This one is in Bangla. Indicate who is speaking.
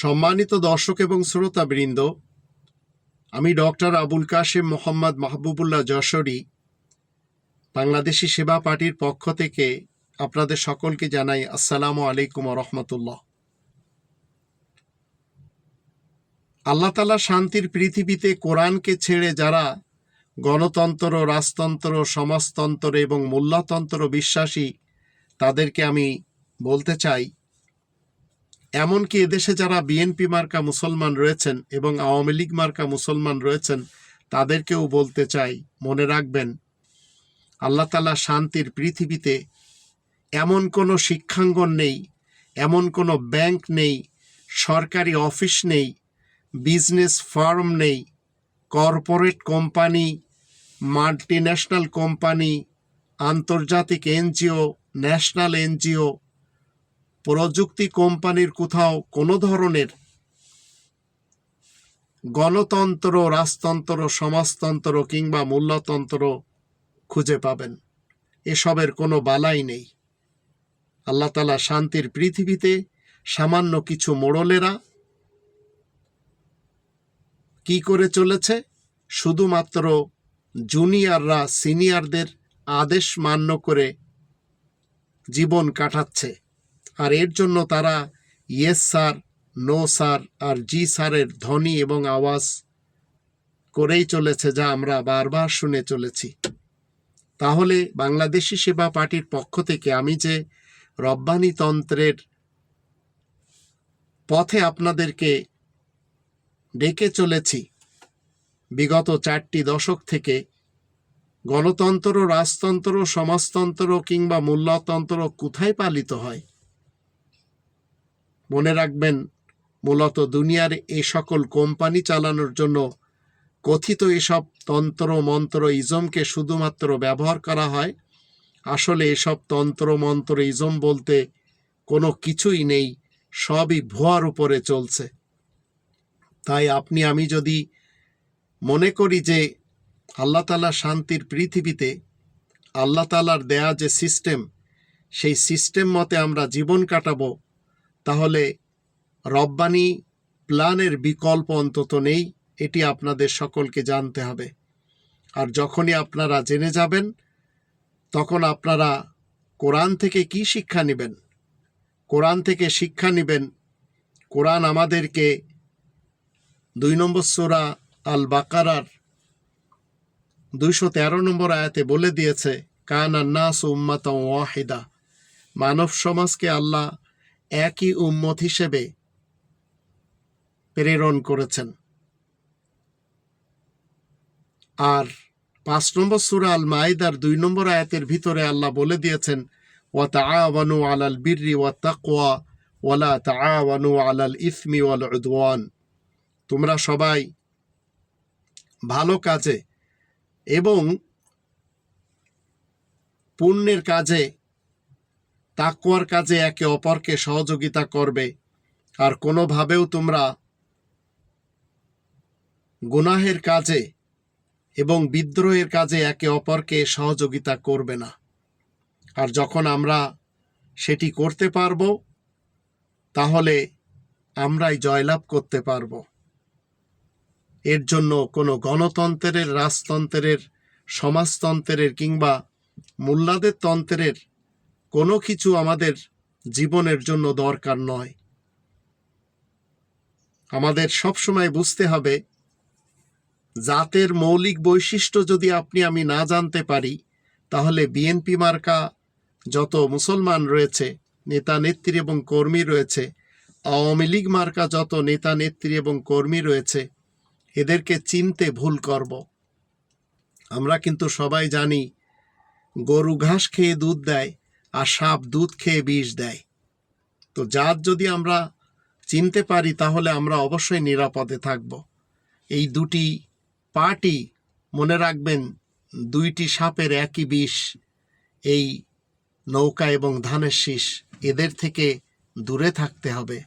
Speaker 1: সম্মানিত দর্শক এবং শ্রোতাবৃন্দ, আমি ডক্টর আবুল কাশেম মোহাম্মদ মাহবুবুল্লাহ যশোরী, বাংলাদেশি সেবা পার্টির পক্ষ থেকে আপনাদের সকলকে জানাই আসসালামু আলাইকুম রহমতুল্লাহ। আল্লাহ তালা শান্তির পৃথিবীতে কোরআনকে ছেড়ে যারা গণতন্ত্র, রাজতন্ত্র, সমাজতন্ত্র এবং মূল্যতন্ত্র বিশ্বাসী, তাদেরকে আমি বলতে চাই এমনকি এদেশে যারা বিএনপি মার্কা মুসলমান রয়েছেন এবং আওয়ামী লীগ মার্কা মুসলমান রয়েছেন, তাদেরকেও বলতে চাই, মনে রাখবেন, আল্লাহ তালা শান্তির পৃথিবীতে এমন কোনো শিক্ষাঙ্গন নেই, এমন কোনো ব্যাংক নেই, সরকারি অফিস নেই, বিজনেস ফার্ম নেই, কর্পোরেট কোম্পানি, মাল্টিন্যাশনাল কোম্পানি, আন্তর্জাতিক এনজিও, ন্যাশনাল এনজিও প্রযুক্তি কোম্পানির কোথাও কোনো ধরনের গণতন্ত্র, রাজতন্ত্র, সমাজতন্ত্র কিংবা মূল্যতন্ত্র খুঁজে পাবেন। এসবের কোনো বালাই নেই। আল্লাহ তালা শান্তির পৃথিবীতে সামান্য কিছু মোড়লেরা কি করে চলেছে? শুধুমাত্র জুনিয়ররা, সিনিয়রদের আদেশ মান্য করে জীবন কাটাচ্ছে। আর এর জন্য তারা ইয়েস স্যার, নো স্যার আর জি স্যারের ধ্বনি এবং আওয়াজ করেই চলেছে যা আমরা বারবার শুনে চলেছি। তাহলে বাংলাদেশি সেবা পার্টির পক্ষ থেকে আমি যে রব্বানি তন্ত্রের পথে আপনাদেরকে ডেকে চলেছি, বিগত চারটি দশক থেকে গণতন্ত্র, রাজতন্ত্র, সমাজতন্ত্র কিংবা মূল্যতন্ত্র কোথায় পালিত হয়? মনে রাখবেন, মূলত দুনিয়ার এই সকল কোম্পানি চালানোর জন্য কথিত এসব তন্ত্র, মন্ত্র, ইজমকে শুধুমাত্র ব্যবহার করা হয়। আসলে এসব তন্ত্র, মন্ত্র, ইজম বলতে কোনো কিছুই নেই, সবই ভুয়ার উপরে চলছে। তাই আপনি, আমি যদি মনে করি যে আল্লাহ তালা শান্তির পৃথিবীতে আল্লাহ তালার দেয়া যে সিস্টেম, সেই সিস্টেম মতে আমরা জীবন কাটাবো তাহলে রব্বানি প্ল্যানের বিকল্প অন্তত নেই, এটি আপনাদের সকলকে জানতে হবে। আর যখনই আপনারা জেনে যাবেন, তখন আপনারা কোরআন থেকে কি শিক্ষা নেবেন? কোরআন থেকে শিক্ষা নেবেন, কোরআন আমাদেরকে দুই নম্বর সোরা আল বাকারার দুইশো তেরো নম্বর আয়াতে বলে দিয়েছে, কান আন্নাস উম্মাত ওয়াহিদা। মানব সমাজকে আল্লাহ একই উম্মত হিসেবে প্রেরণ করেছেন। আর পাঁচ নম্বর সুরা আল মাইদার দুই নম্বর আয়াতের ভিতরে আল্লাহ বলে দিয়েছেন ওয়া তাআওয়ানু আলাল বিররি ওয়া তাকওয়া ওয়ালা তাআওয়ানু আলাল ইসমি ওয়াল উদওয়ান তোমরা সবাই ভালো কাজে এবং পুণ্যের কাজে তাকুয়ার কাজে একে অপরকে সহযোগিতা করবে। আর কোনোভাবেও তোমরা গুনাহের কাজে এবং বিদ্রোহের কাজে একে অপরকে সহযোগিতা করবে না। আর যখন আমরা সেটি করতে পারব, তাহলে আমরাই জয়লাভ করতে পারব। এর জন্য কোনো গণতন্ত্রের, রাজতন্ত্রের, সমাজতন্ত্রের কিংবা মোল্লাদের তন্ত্রের কোনো কিছু আমাদের জীবনের জন্য দরকার নয়। আমাদের সবসময় বুঝতে হবে, জাতের মৌলিক বৈশিষ্ট্য যদি আপনি আমি না জানতে পারি, তাহলে বিএনপি মার্কা যত মুসলমান রয়েছে, নেতা নেত্রী এবং কর্মী রয়েছে, আওয়ামী লীগ মার্কা যত নেতা নেত্রী এবং কর্মী রয়েছে, এদেরকে চিনতে ভুল করব। আমরা কিন্তু সবাই জানি, গরু ঘাস খেয়ে দুধ দেয় আর সাপ দুধ খেয়ে বিষ দেয়। তো জাত যদি আমরা চিনতে পারি, তাহলে আমরা অবশ্যই নিরাপদে থাকব। এই দুটি পার্টি মনে রাখবেন, দুইটি সাপের একই বিষ, এই নৌকা এবং ধানের শীষ, এদের থেকে দূরে থাকতে হবে।